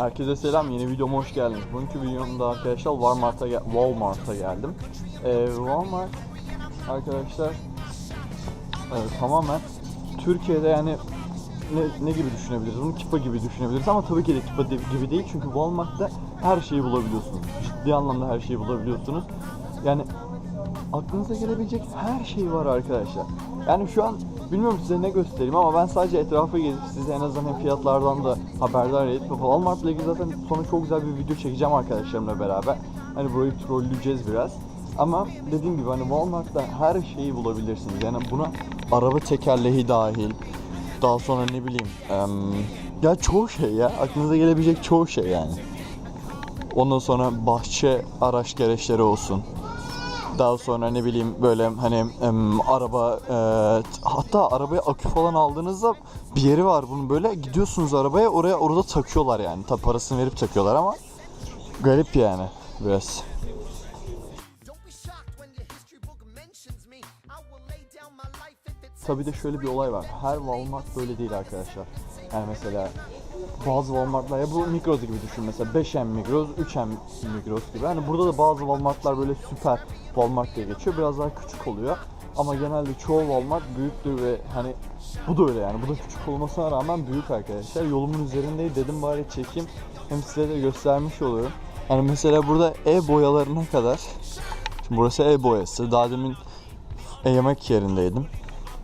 Herkese selam, yeni videoma hoş geldiniz. Bugünkü videomda arkadaşlar Walmart'a gel Walmart'a geldim. Ee, Walmart arkadaşlar e, tamamen Türkiye'de yani ne, ne gibi düşünebiliriz? Bunu Kipa gibi düşünebiliriz ama tabii ki de Kipa gibi değil çünkü Walmart'ta her şeyi bulabiliyorsunuz. Ciddi anlamda her şeyi bulabiliyorsunuz. Yani aklınıza gelebilecek her şey var arkadaşlar. Yani şu an bilmiyorum size ne göstereyim ama ben sadece etrafı gezip size en azından hem fiyatlardan da haberdar edip Walmart'la ilgili zaten sonra çok güzel bir video çekeceğim arkadaşlarımla beraber. Hani burayı trolleyeceğiz biraz. Ama dediğim gibi hani Walmart'ta her şeyi bulabilirsiniz. Yani buna araba tekerleği dahil. Daha sonra ne bileyim. em, ya çoğu şey ya. Aklınıza gelebilecek çoğu şey yani. Ondan sonra bahçe araç gereçleri olsun. Daha sonra ne bileyim böyle hani em, araba e, hatta arabaya akü falan aldığınızda bir yeri var bunun böyle gidiyorsunuz arabaya oraya orada takıyorlar yani. Tabi parasını verip takıyorlar ama garip yani biraz. Tabi de şöyle bir olay var. Her Walmart böyle değil arkadaşlar. Yani mesela bazı Walmart'lar ya bu Migros gibi düşün mesela 5M Migros, 3M Migros gibi. Hani burada da bazı Walmart'lar böyle süper Walmart diye geçiyor. Biraz daha küçük oluyor. Ama genelde çoğu Walmart büyüktür ve hani bu da öyle yani. Bu da küçük olmasına rağmen büyük arkadaşlar. Yolumun üzerindeyim dedim bari çekeyim. Hem size de göstermiş oluyorum. Yani mesela burada ev boyalarına kadar Şimdi burası ev boyası. Daha demin e, yemek yerindeydim.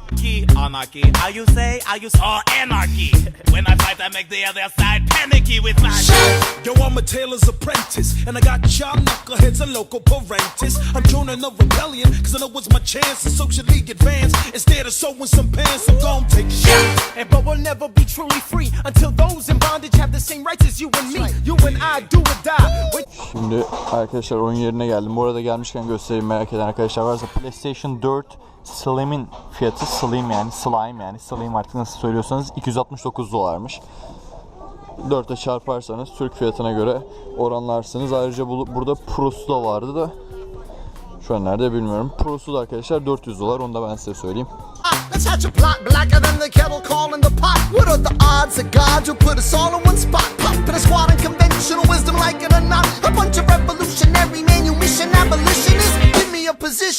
Anarchy, anarchy. How you say? How you saw anarchy? When I fight, I make the other side panicky with my Yo, I'm a tailor's apprentice, and I got y'all knuckleheads and local parentes. I'm joining the rebellion, cause I know it's my chance to socially advance. Instead of sewing some pants, I'm gonna take a shot. And but we'll never be truly free until those in bondage have the same rights as you and me. You and I do or die. Wait. Şimdi arkadaşlar oyun yerine geldim. Bu arada gelmişken göstereyim merak eden arkadaşlar varsa PlayStation 4 Slim'in fiyatı Slim yani Slime yani Slim artık nasıl söylüyorsanız 269 dolarmış. 4'e çarparsanız Türk fiyatına göre oranlarsınız. Ayrıca bu, burada Pro'su da vardı da şu an nerede bilmiyorum. Pro'su da arkadaşlar 400 dolar onu da ben size söyleyeyim.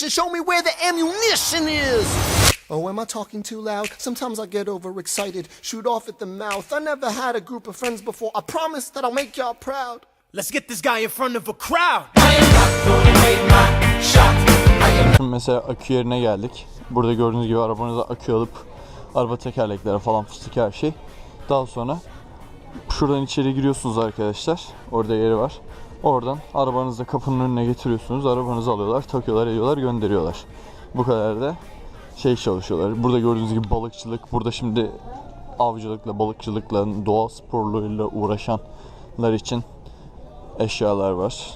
Me a position, show me where the ammunition is. Oh, am I talking too loud? Sometimes I get overexcited, shoot off at the mouth. I never had a group of friends before. I promise that I'll make y'all proud. Let's get this guy in front of a crowd. Şimdi mesela akü yerine geldik. Burada gördüğünüz gibi arabanıza akü alıp araba tekerlekleri falan fıstık her şey. Daha sonra şuradan içeri giriyorsunuz arkadaşlar. Orada yeri var. Oradan arabanızı kapının önüne getiriyorsunuz. Arabanızı alıyorlar, takıyorlar, ediyorlar, gönderiyorlar. Bu kadar da şey çalışıyorlar. Burada gördüğünüz gibi balıkçılık. Burada şimdi avcılıkla, balıkçılıkla, doğa sporlarıyla uğraşanlar için eşyalar var.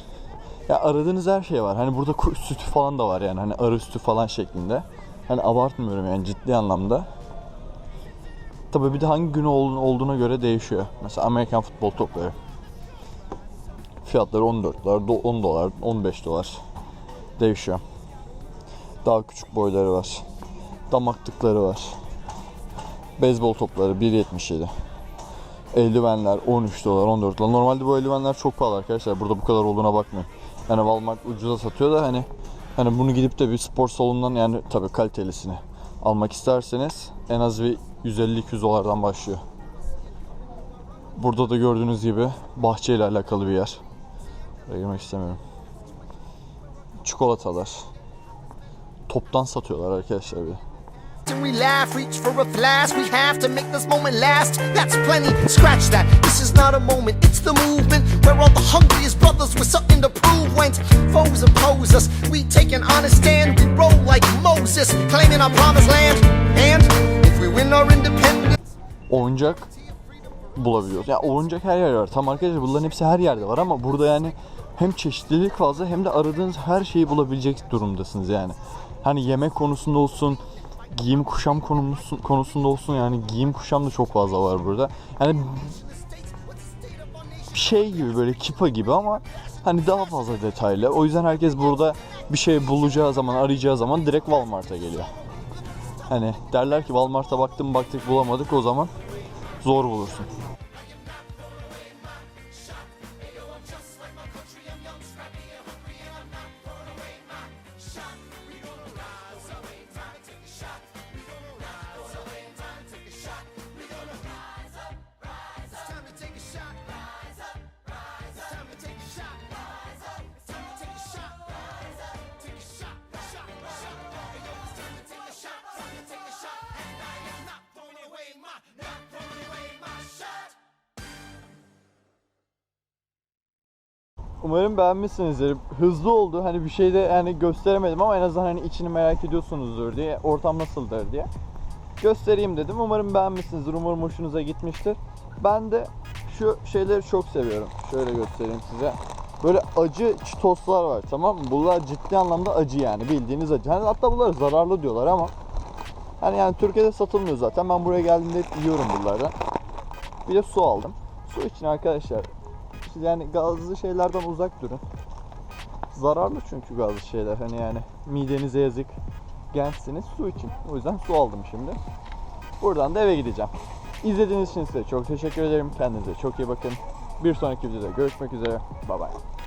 Ya aradığınız her şey var. Hani burada kuş sütü falan da var yani. Hani arı sütü falan şeklinde. Hani abartmıyorum yani ciddi anlamda. Tabii bir de hangi gün ol- olduğuna göre değişiyor. Mesela Amerikan futbol topları. Fiyatları 14 dolar, do- 10 dolar, 15 dolar. Değişiyor. Daha küçük boyları var. Damaklıkları var. Beyzbol topları 1.77. Eldivenler 13 dolar 14 dolar. Normalde bu eldivenler çok pahalı arkadaşlar. Burada bu kadar olduğuna bakmayın. Yani Walmart ucuza satıyor da hani hani bunu gidip de bir spor salonundan yani tabii kalitelisini almak isterseniz en az bir 150-200 dolardan başlıyor. Burada da gördüğünüz gibi bahçeyle alakalı bir yer. Buraya girmek istemiyorum. Çikolatalar. Toptan satıyorlar arkadaşlar bir we laugh, reach for a flash. We have to make this moment last. That's plenty. Scratch that. This is not a moment, it's the movement. Where all the hungriest brothers with something to prove went. Foes oppose us. We take an honest stand. We roll like Moses, claiming our promised land. And if we win our independence. oyuncak bulabiliyoruz. Ya oyuncak her yerde var. Tam arkadaşlar bunların hepsi her yerde var ama burada yani hem çeşitlilik fazla hem de aradığınız her şeyi bulabilecek durumdasınız yani. Hani yemek konusunda olsun, giyim kuşam konusu, konusunda olsun yani giyim kuşam da çok fazla var burada. Yani şey gibi böyle kipa gibi ama hani daha fazla detaylı. O yüzden herkes burada bir şey bulacağı zaman, arayacağı zaman direkt Walmart'a geliyor. Hani derler ki Walmart'a baktım baktık bulamadık o zaman zor bulursun. Umarım beğenmişsinizdir. Hızlı oldu. Hani bir şey de yani gösteremedim ama en azından hani içini merak ediyorsunuzdur diye. Ortam nasıldır diye. Göstereyim dedim. Umarım beğenmişsinizdir. Umarım hoşunuza gitmiştir. Ben de şu şeyleri çok seviyorum. Şöyle göstereyim size. Böyle acı çitoslar var tamam mı? Bunlar ciddi anlamda acı yani. Bildiğiniz acı. Hani hatta bunlar zararlı diyorlar ama Hani yani Türkiye'de satılmıyor zaten. Ben buraya geldiğimde hep yiyorum bunlardan. Bir de su aldım. Su için arkadaşlar yani gazlı şeylerden uzak durun. Zararlı çünkü gazlı şeyler. Hani yani midenize yazık. Gençsiniz su için. O yüzden su aldım şimdi. Buradan da eve gideceğim. İzlediğiniz için size çok teşekkür ederim. Kendinize çok iyi bakın. Bir sonraki videoda görüşmek üzere. Bye bye.